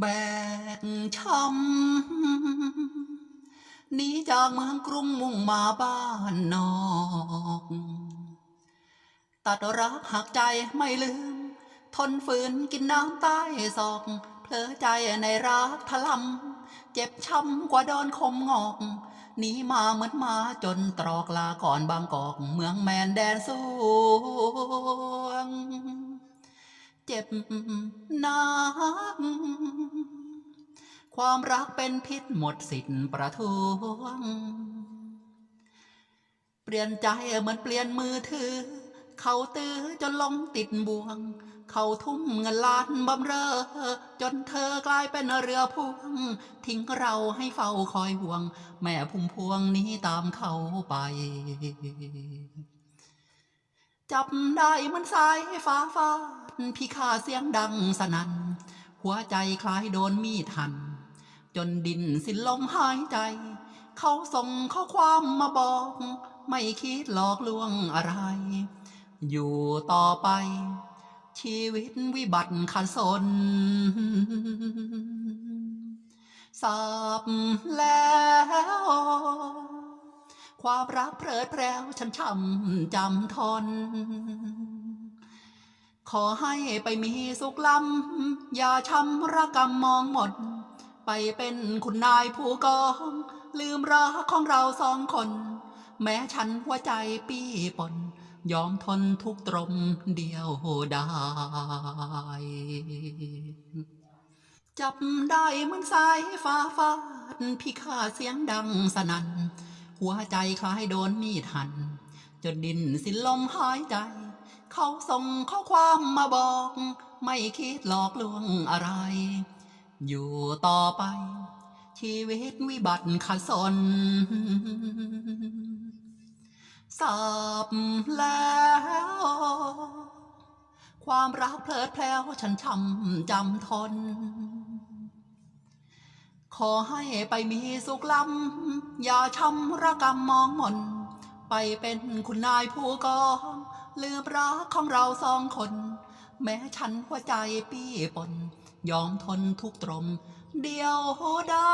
แบกช้ำหนีจากเมืองกรุงมุ่งมาบ้านนอก ตัดรักหักใจไม่ลืม ทนฝืนกินน้ำใต้ศอก เพลอใจในรักทะลำเจ็บช้ำกว่าโดนคมงอกหนีมาเหมือนมาจนตรอกลาก่อนบางกอก เมืองแมนแดนสวงเจ็บนัก ความรักเป็นพิษหมดสิทธิ์ประท้วง เปลี่ยนใจเหมือนเปลี่ยนมือถือ เขาตื้อจนลงติดบ่วง เขาทุ่มเงินล้านบำเรอ จนเธอกลายเป็นเรือพวง ทิ้งเราให้เฝ้าคอยห่วง แม่พุ่มพวงหนี้ตามเขาไปจับได้มันสายฟ้าฟาดพี่ข้าเสียงดังสนั่น หัวใจคล้ายโดนมีดหัน จนดินสิ้นลมหายใจ เขาส่งข้อความมาบอก ไม่คิดหลอกลวงอะไร อยู่ต่อไป ชีวิตวิบัติขันสนสาบแล้ว ความรักเพลิดเพลวฉันช้ำจำทน ขอให้ไปมีสุขล้ำอย่าช้ำระกำมองหมด ไปเป็นคุณนายผู้กอง ลืมรักของเราสองคน แม้ฉันหัวใจปี้ปน ยอมทนทุกตรมเดียวได้จับได้เหมือนสายฟ้าฟาดพี่ข้าเสียงดังสนั่นหัวใจคล้ายโดนมีดหัน จนดินสิ้นลมหายใจ เขาส่งข้อความมาบอก ไม่คิดหลอกลวงอะไร อยู่ต่อไป ชีวิตวิบัติขัดสนสาบแล้ว ความรักเพลิดเพล้วฉันช้ำจำทน ขอให้ไปมีสุขล้ำอย่าช้ำระกำมมองหมนไปเป็นคุณนายผู้กองลืมรักของเราสองคน แม้ฉันหัวใจปี้ปน ยอมทนทุกตรม เดียวได้